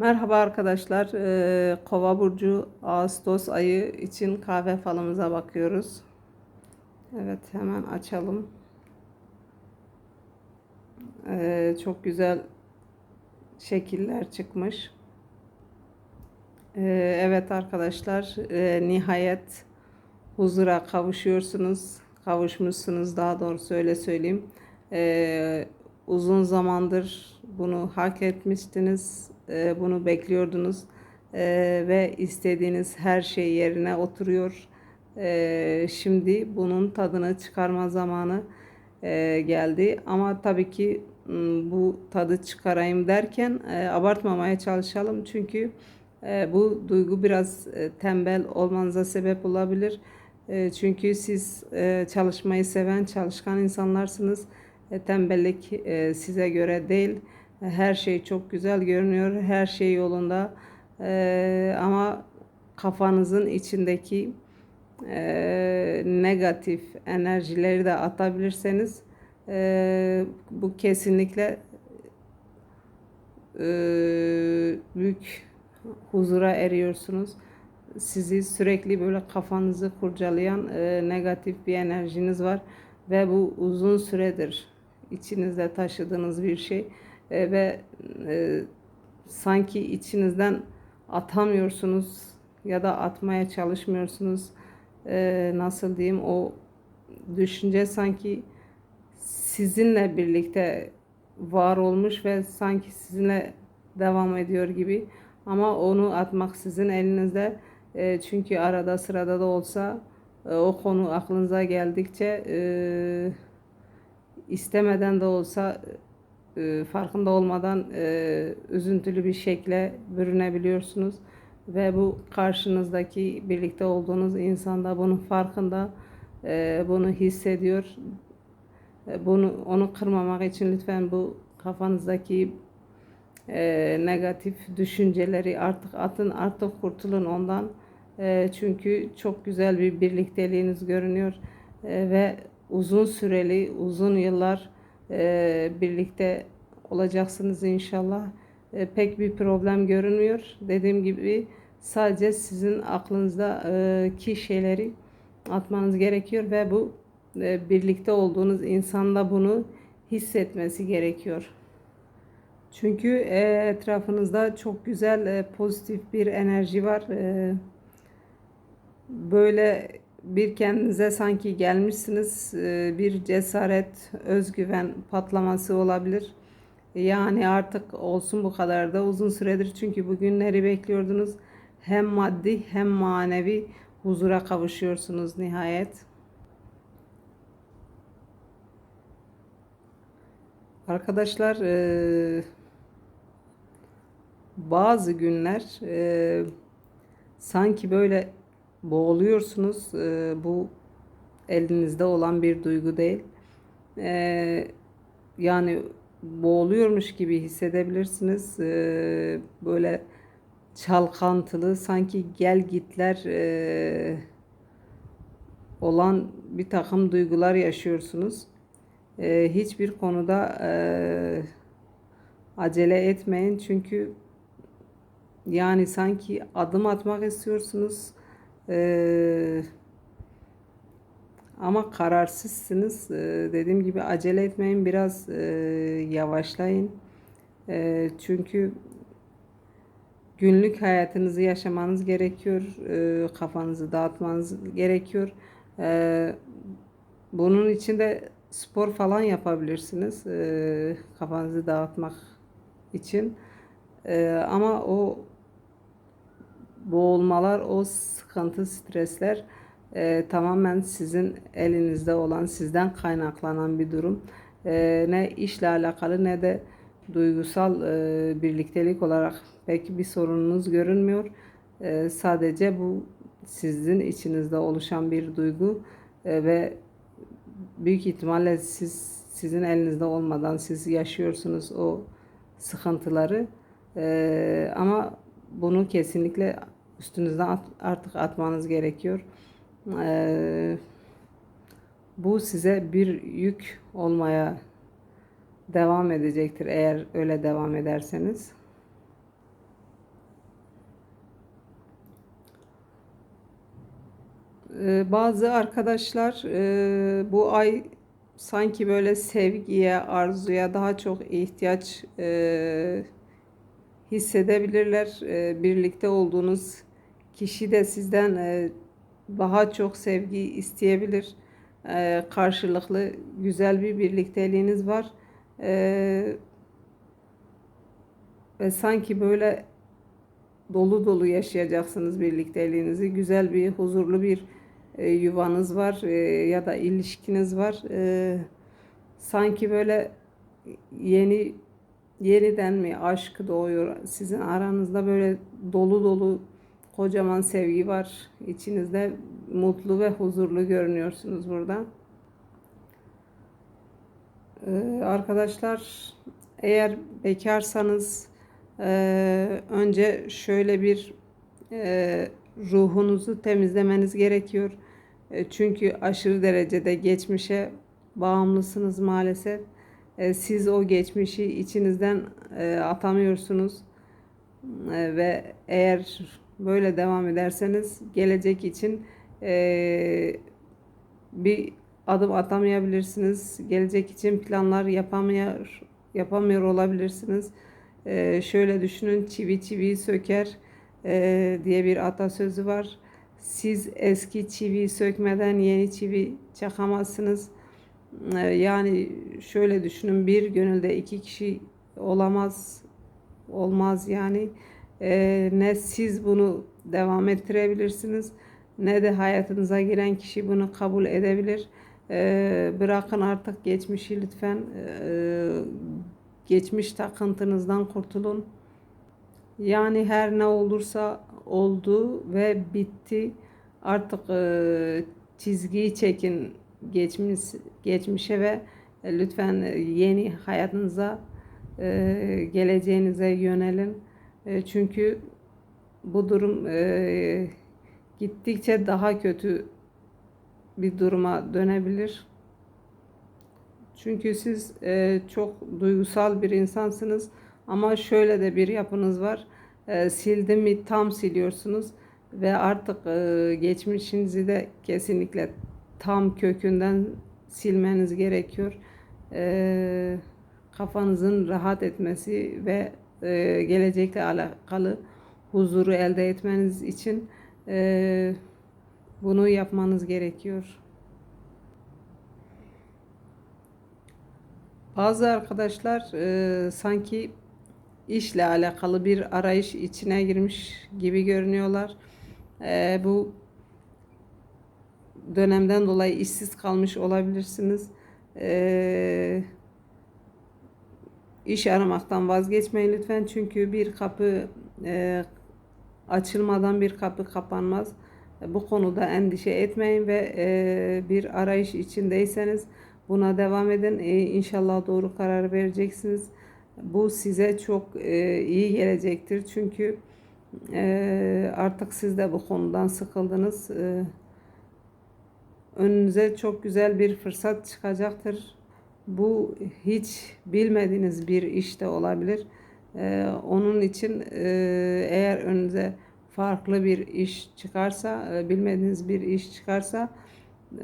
Merhaba arkadaşlar. Ee, Kova burcu Ağustos ayı için kahve falımıza bakıyoruz. Evet hemen açalım. Ee, çok güzel şekiller çıkmış. Ee, evet arkadaşlar e, nihayet huzura kavuşuyorsunuz. Kavuşmuşsunuz daha doğrusu öyle söyleyeyim. Ee, uzun zamandır bunu hak etmiştiniz. Ee, bunu bekliyordunuz. Ee, ve istediğiniz her şey yerine oturuyor. Ee, şimdi bunun tadını çıkarma zamanı e, geldi. Ama tabii ki m, bu tadı çıkarayım derken e, abartmamaya çalışalım. Çünkü e, bu duygu biraz tembel olmanıza sebep olabilir. Çünkü siz çalışmayı seven, çalışkan insanlarsınız. Tembellik size göre değil. Her şey çok güzel görünüyor, her şey yolunda. E, ama kafanızın içindeki e, negatif enerjileri de atabilirseniz e, bu kesinlikle e, büyük huzura eriyorsunuz. Sizi sürekli böyle kafanızı kurcalayan e, negatif bir enerjiniz var ve bu uzun süredir içinizde taşıdığınız bir şey E, ve e, sanki içinizden atamıyorsunuz ya da atmaya çalışmıyorsunuz. E, nasıl diyeyim o düşünce sanki sizinle birlikte var olmuş ve sanki sizinle devam ediyor gibi. Ama onu atmak sizin elinizde. E, çünkü arada sırada da olsa e, o konu aklınıza geldikçe e, istemeden de olsa e, farkında olmadan e, üzüntülü bir şekle bürünebiliyorsunuz. Ve bu karşınızdaki birlikte olduğunuz insan da bunun farkında, e, bunu hissediyor. Bunu onu kırmamak için lütfen bu kafanızdaki negatif düşünceleri artık atın, artık kurtulun ondan. Çünkü çok güzel bir birlikteliğiniz görünüyor ve uzun süreli, uzun yıllar e, birlikte olacaksınız inşallah. E, pek bir problem görünmüyor. Dediğim gibi sadece sizin aklınızdaki şeyleri atmanız gerekiyor ve bu e, birlikte olduğunuz insanda bunu hissetmesi gerekiyor. Çünkü e, etrafınızda çok güzel e, pozitif bir enerji var. E, böyle bir kendinize sanki gelmişsiniz. E, bir cesaret, özgüven patlaması olabilir. Yani artık olsun bu kadar da uzun süredir çünkü bugünleri bekliyordunuz. Hem maddi hem manevi huzura kavuşuyorsunuz nihayet. Arkadaşlar e, bazı günler e, sanki böyle boğuluyorsunuz. E, bu elinizde olan bir duygu değil. E, yani boğuluyormuş gibi hissedebilirsiniz. E, böyle çalkantılı sanki gel gitler e, olan bir takım duygular yaşıyorsunuz. E, hiçbir konuda e, acele etmeyin çünkü yani sanki adım atmak istiyorsunuz. E, ama kararsızsınız. E, dediğim gibi acele etmeyin biraz e, yavaşlayın. E, çünkü günlük hayatınızı yaşamanız gerekiyor. E, kafanızı dağıtmanız gerekiyor. E, bunun için de spor falan yapabilirsiniz. E, kafanızı dağıtmak için. E, ama o boğulmalar, o sıkıntı, stresler e, tamamen sizin elinizde olan, sizden kaynaklanan bir durum. E, ne işle alakalı ne de duygusal e, birliktelik olarak pek bir sorununuz görünmüyor. E, sadece bu sizin içinizde oluşan bir duygu e, ve büyük ihtimalle siz sizin elinizde olmadan siz yaşıyorsunuz o sıkıntıları. E, ama bunu kesinlikle üstünüzden at, artık atmanız gerekiyor. Ee, bu size bir yük olmaya devam edecektir eğer öyle devam ederseniz. Ee, bazı arkadaşlar e, bu ay sanki böyle sevgiye, arzuya daha çok ihtiyaç e, hissedebilirler. E, birlikte olduğunuz kişi de sizden e, daha çok sevgi isteyebilir. E, karşılıklı güzel bir birlikteliğiniz var. E, ve sanki böyle dolu dolu yaşayacaksınız birlikteliğinizi. Güzel bir, huzurlu bir yuvanız var ya da ilişkiniz var. Sanki böyle yeni yeniden mi aşk doğuyor sizin aranızda böyle dolu dolu kocaman sevgi var içinizde mutlu ve huzurlu görünüyorsunuz burada. Ee, arkadaşlar eğer bekarsanız e, önce şöyle bir e, ruhunuzu temizlemeniz gerekiyor. E, çünkü aşırı derecede geçmişe bağımlısınız maalesef. E, siz o geçmişi içinizden e, atamıyorsunuz. E, ve eğer böyle devam ederseniz gelecek için e, bir adım atamayabilirsiniz. Gelecek için planlar yapamıyor yapamıyor olabilirsiniz. E, şöyle düşünün çivi çiviyi söker e, diye bir atasözü var. Siz eski çiviyi sökmeden yeni çivi çakamazsınız. E, yani şöyle düşünün bir gönülde iki kişi olamaz olmaz yani e, ne siz bunu devam ettirebilirsiniz ne de hayatınıza giren kişi bunu kabul edebilir. E, bırakın artık geçmişi lütfen e, geçmiş takıntınızdan kurtulun. Yani her ne olursa oldu ve bitti. Artık e, çizgiyi çekin geçmiş geçmişe ve e, lütfen yeni hayatınıza e, geleceğinize yönelin. E, çünkü bu durum e, gittikçe daha kötü bir duruma dönebilir. Çünkü siz e, çok duygusal bir insansınız ama şöyle de bir yapınız var. E, sildi mi tam siliyorsunuz ve artık geçmişinizi de kesinlikle tam kökünden silmeniz gerekiyor. Kafanızın rahat etmesi ve e, gelecekle alakalı huzuru elde etmeniz için e, bunu yapmanız gerekiyor. Bazı arkadaşlar e, sanki işle alakalı bir arayış içine girmiş gibi görünüyorlar. E, bu dönemden dolayı işsiz kalmış olabilirsiniz. E, iş aramaktan vazgeçmeyin lütfen çünkü bir kapı e, açılmadan bir kapı kapanmaz. Bu konuda endişe etmeyin ve e, bir arayış içindeyseniz buna devam edin. E, inşallah doğru karar vereceksiniz. Bu size çok e, iyi gelecektir. Çünkü e, artık siz de bu konudan sıkıldınız. E, önünüze çok güzel bir fırsat çıkacaktır. Bu hiç bilmediğiniz bir iş de olabilir. E, onun için e, eğer önünüze farklı bir iş çıkarsa, e, bilmediğiniz bir iş çıkarsa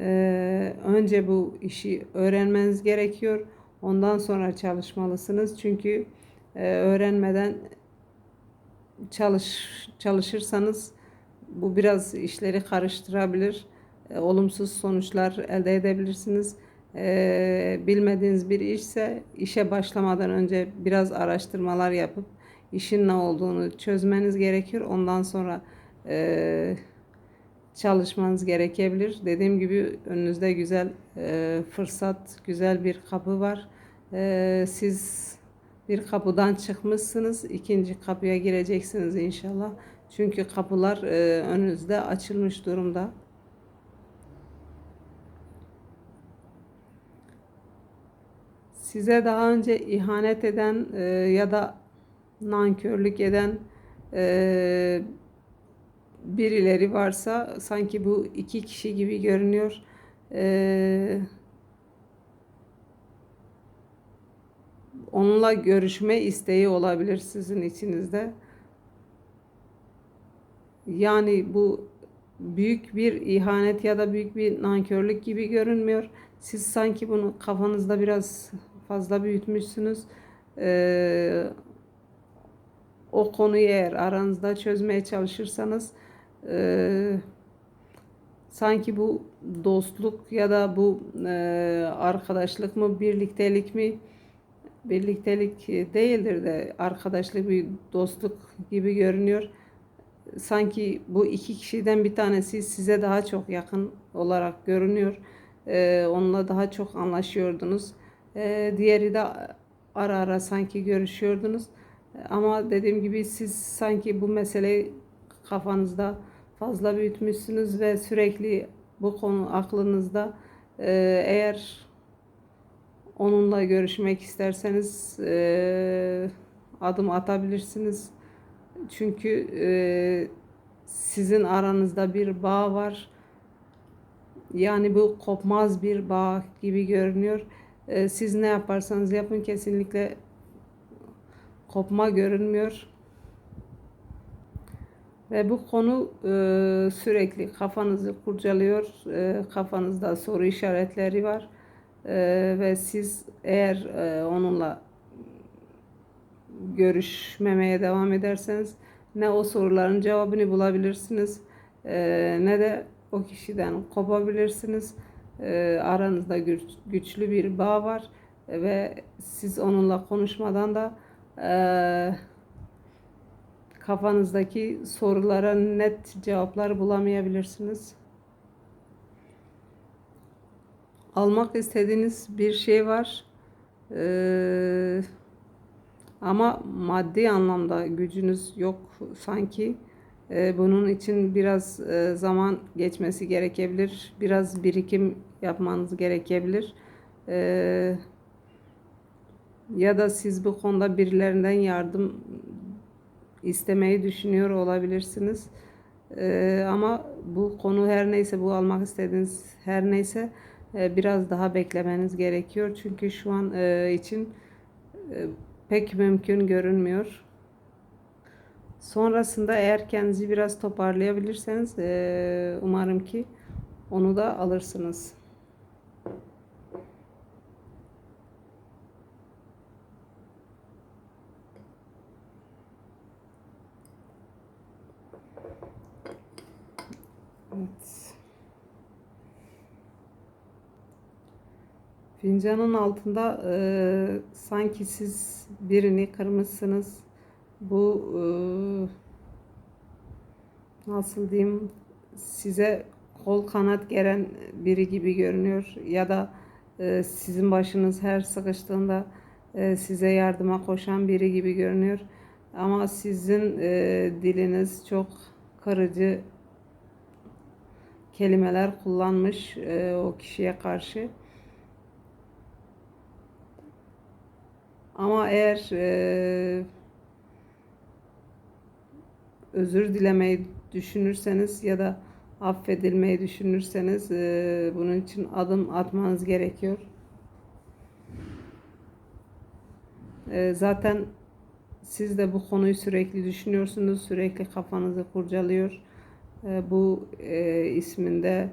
e, önce bu işi öğrenmeniz gerekiyor. Ondan sonra çalışmalısınız. Çünkü e, öğrenmeden çalış çalışırsanız bu biraz işleri karıştırabilir. E, olumsuz sonuçlar elde edebilirsiniz. E, bilmediğiniz bir işse işe başlamadan önce biraz araştırmalar yapıp işin ne olduğunu çözmeniz gerekir. Ondan sonra e, çalışmanız gerekebilir. Dediğim gibi önünüzde güzel e, fırsat, güzel bir kapı var. E, siz bir kapıdan çıkmışsınız, ikinci kapıya gireceksiniz inşallah. Çünkü kapılar e, önünüzde açılmış durumda. Size daha önce ihanet eden e, ya da nankörlük eden e, birileri varsa sanki bu iki kişi gibi görünüyor. E, onunla görüşme isteği olabilir sizin içinizde. Yani bu büyük bir ihanet ya da büyük bir nankörlük gibi görünmüyor. Siz sanki bunu kafanızda biraz fazla büyütmüşsünüz. Ee, o konuyu eğer aranızda çözmeye çalışırsanız e, sanki bu dostluk ya da bu e, arkadaşlık mı birliktelik mi birliktelik değildir de arkadaşlık bir dostluk gibi görünüyor. Sanki bu iki kişiden bir tanesi size daha çok yakın olarak görünüyor. E, onunla daha çok anlaşıyordunuz. E, diğeri de ara ara sanki görüşüyordunuz. Ama dediğim gibi siz sanki bu meseleyi kafanızda fazla büyütmüşsünüz ve sürekli bu konu aklınızda. Ee, eğer onunla görüşmek isterseniz e, adım atabilirsiniz. Çünkü e, sizin aranızda bir bağ var. Yani bu kopmaz bir bağ gibi görünüyor. E, siz ne yaparsanız yapın kesinlikle kopma görünmüyor. Ve bu konu e, sürekli kafanızı kurcalıyor. E, kafanızda soru işaretleri var. E, ve siz eğer onunla görüşmemeye devam ederseniz ne o soruların cevabını bulabilirsiniz ne de o kişiden kopabilirsiniz. E, aranızda güç, güçlü bir bağ var ve siz onunla konuşmadan da e, kafanızdaki sorulara net cevaplar bulamayabilirsiniz. Almak istediğiniz bir şey var. Ee, ama maddi anlamda gücünüz yok sanki. Ee, bunun için biraz e, zaman geçmesi gerekebilir. Biraz birikim yapmanız gerekebilir. Ee, ya da siz bu konuda birilerinden yardım istemeyi düşünüyor olabilirsiniz. Ee, ama bu konu her neyse bu almak istediğiniz her neyse e, biraz daha beklemeniz gerekiyor. Çünkü şu an e, için pek mümkün görünmüyor. Sonrasında eğer kendinizi biraz toparlayabilirseniz umarım ki onu da alırsınız. Evet. Fincanın altında e, sanki siz birini kırmışsınız. Bu nasıl diyeyim size kol kanat geren biri gibi görünüyor ya da sizin başınız her sıkıştığında size yardıma koşan biri gibi görünüyor. Ama sizin diliniz çok kırıcı kelimeler kullanmış o kişiye karşı. Ama eğer e, özür dilemeyi düşünürseniz ya da affedilmeyi düşünürseniz e, bunun için adım atmanız gerekiyor. E, zaten siz de bu konuyu sürekli düşünüyorsunuz, sürekli kafanızı kurcalıyor. E, bu e, isminde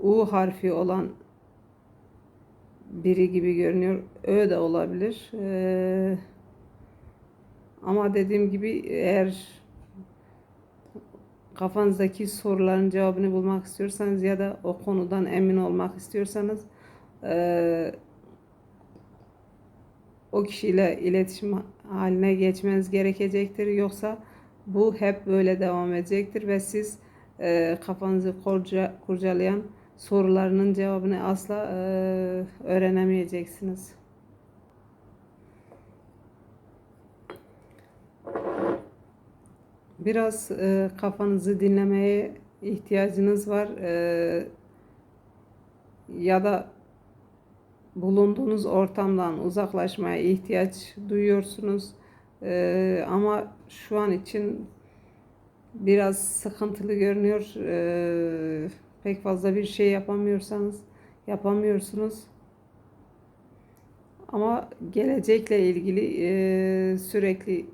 U harfi olan biri gibi görünüyor. Ö de olabilir. E, ama dediğim gibi eğer kafanızdaki soruların cevabını bulmak istiyorsanız ya da o konudan emin olmak istiyorsanız e, o kişiyle iletişim haline geçmeniz gerekecektir. Yoksa bu hep böyle devam edecektir ve siz e, kafanızı kurca, kurcalayan sorularının cevabını asla e, öğrenemeyeceksiniz. Biraz e, kafanızı dinlemeye ihtiyacınız var. E, ya da bulunduğunuz ortamdan uzaklaşmaya ihtiyaç duyuyorsunuz. E, ama şu an için biraz sıkıntılı görünüyor. E, pek fazla bir şey yapamıyorsanız yapamıyorsunuz. Ama gelecekle ilgili e, sürekli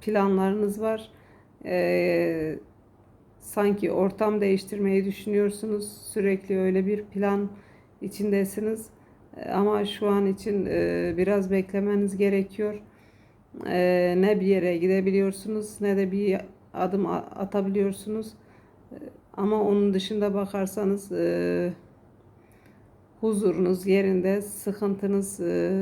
planlarınız var. E, sanki ortam değiştirmeyi düşünüyorsunuz. Sürekli öyle bir plan içindesiniz. E, Ama şu an için e, biraz beklemeniz gerekiyor. E, Ne bir yere gidebiliyorsunuz ne de bir adım atabiliyorsunuz. E, Ama onun dışında bakarsanız e, huzurunuz yerinde, sıkıntınız e,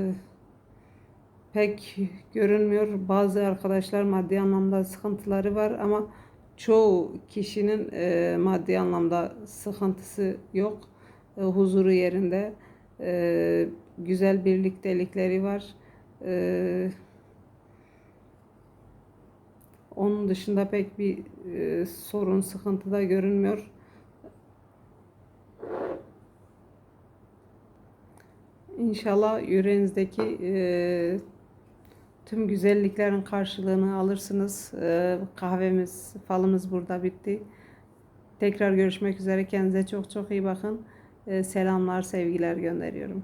pek görünmüyor. Bazı arkadaşlar maddi anlamda sıkıntıları var ama çoğu kişinin e, maddi anlamda sıkıntısı yok. E, huzuru yerinde. E, güzel birliktelikleri var. E, onun dışında pek bir e, sorun, sıkıntı da görünmüyor. İnşallah yüreğinizdeki e, tüm güzelliklerin karşılığını alırsınız. E, kahvemiz, falımız burada bitti. Tekrar görüşmek üzere. Kendinize çok çok iyi bakın. E, selamlar, sevgiler gönderiyorum.